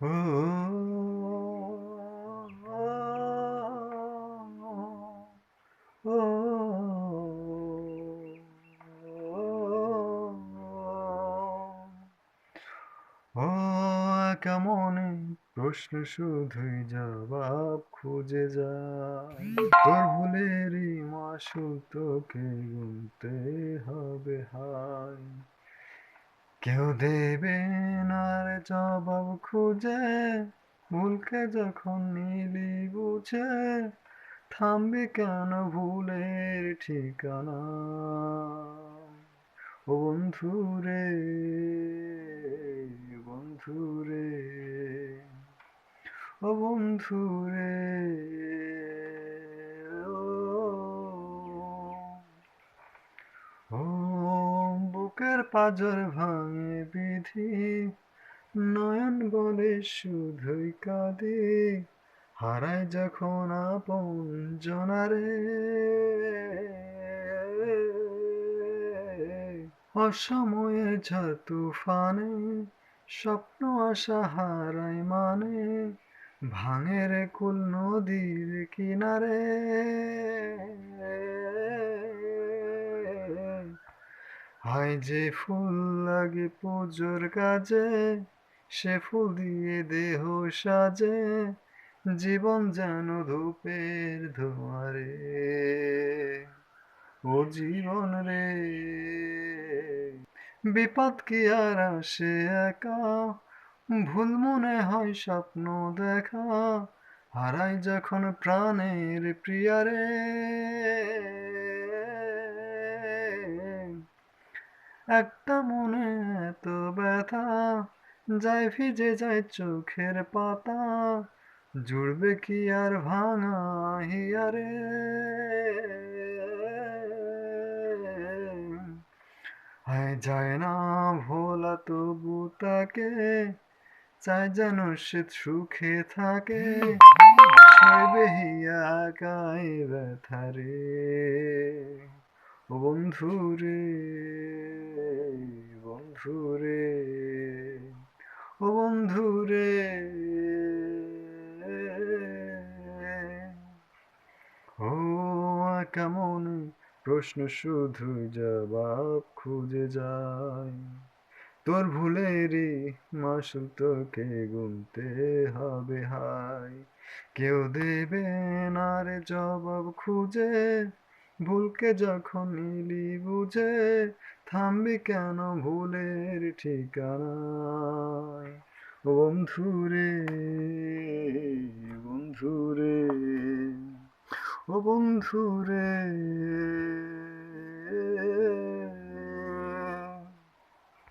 ও প্রশ্ন শুধুই জবাব খুঁজে যায়? তোর ভুলেরই মাসুল তোকে গুনতে হবে হায় কেউ দেবে না রে জবাব খুঁজে। ভুলকে যখন নিলি বুঝে, থামবি কেন ভুলের ঠিকানা? ও বন্ধু রে বন্ধু রে, ও বন্ধু রে। বুকের পাজর ভাঙে বিধি। নয়ন বলে শুধুই কাঁদে, হারায় যখন আপন জনারে। অসময়ের ঝড় তুফানে, স্বপ্ন আশা হারায় মানে ভাঙের কুল নদীর কিনারে। হায় যে ফুল লাগে পুজোর কাজে, সে ফুল দিয়ে দেহ সাজে, জীবন যেন ধূপের ধোঁয়ারে। ও জীবন রে, বিপদ কি আর আসে একা? ভুল মনে হয় স্বপ্ন দেখা, হারাই যখন প্রাণের প্রিয়ারে। একটা মনে এত ব্যথা যায় ভিজে যায় চোখের পাতা। জুড়বে কি আর ভাঙা হিয়ারে? হায় যায় না ভোলা তবু তাকে, চাই যেন সে সুখে থাকে। হিয়া গায়ে ব্যথা রে, ও বন্ধু রে। বন্ধু রে ও বন্ধু রে ও কেমন প্রশ্ন শুধু জবাব খুঁজে যায়। তোর ভুলেরই মাসুল তোকে গুনতে হবে হাই কেউ দেবে না রে জবাব খুঁজে। ভুলকে যখন নিলি বুঝে, থামবি কেন ভুলের ঠিকানা বন্ধু রে বন্ধু রে ও বন্ধু রে